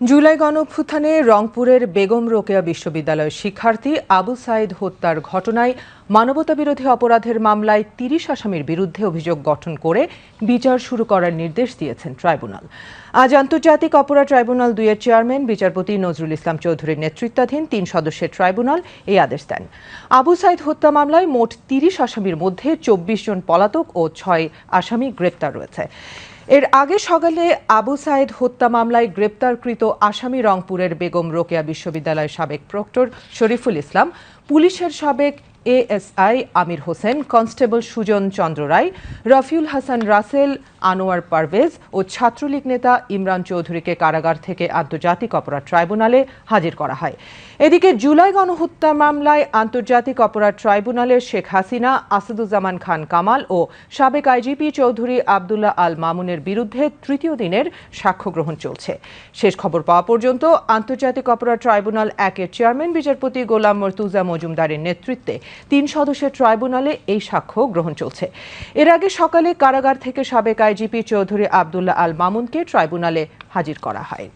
জুলাই গণঅভ্যুত্থানে রংপুরের বেগম রোকেয়া বিশ্ববিদ্যালয়ের শিক্ষার্থী আবু সাইদ হত্যার ঘটনায় মানবতাবিরোধী অপরাধের মামলায় তিরিশ আসামির বিরুদ্ধে অভিযোগ গঠন করে বিচার শুরু করার নির্দেশ দিয়েছেন ট্রাইব্যুনাল। আজ আন্তর্জাতিক অপরাধ ট্রাইব্যুনাল দুইয়ের চেয়ারম্যান, বিচারপতি নজরুল ইসলাম চৌধুরীর নেতৃত্বাধীন তিন সদস্যের ট্রাইব্যুনাল এই আদেশ দেন। আবু সাইদ হত্যা মামলায় মোট তিরিশ আসামির মধ্যে চব্বিশ জন পলাতক ও ছয় আসামি গ্রেপ্তার রয়েছে। এর আগে সকালে আবু সাইদ হত্যা মামলায় গ্রেপ্তারকৃত আসামি রংপুরের বেগম রোকেয়া বিশ্ববিদ্যালয়ের সাবেক প্রক্টর শরীফুল ইসলাম, পুলিশের সাবেক এএসআই আমির হোসেন কনস্টেবল সুজন চন্দ্র রায় রফিউল হাসান রাসেল আনোয়ার পারভেজ ও ছাত্রলীগ নেতা ইমরান চৌধুরীকে কারাগার থেকে আন্তর্জাতিক অপরাধ ট্রাইব্যুনালে হাজির করা হয়। এদিকে জুলাই গণহত্যা মামলায় আন্তর্জাতিক অপরাধ ট্রাইব্যুনালের শেখ হাসিনা, আসাদুজ্জামান খান কামাল ও সাবেক আইজিপি চৌধুরী আবদুল্লাহ আল মামুনের বিরুদ্ধে তৃতীয় দিনের সাক্ষ্য গ্রহণ চলছে। শেষ খবর পাওয়া পর্যন্ত আন্তর্জাতিক অপরাধ ট্রাইব্যুনাল একের চেয়ারম্যান, বিচারপতি গোলাম মর্তুজা মজুমদারের নেতৃত্বে তিন সদস্যের ট্রাইব্যুনালে এই সাক্ষ্য গ্রহণ চলছে। এর আগে সকালে কারাগার থেকে সাবেক আইজিপি চৌধুরী আবদুল্লাহ আল মামুনকে ট্রাইব্যুনালে হাজির করা হয়।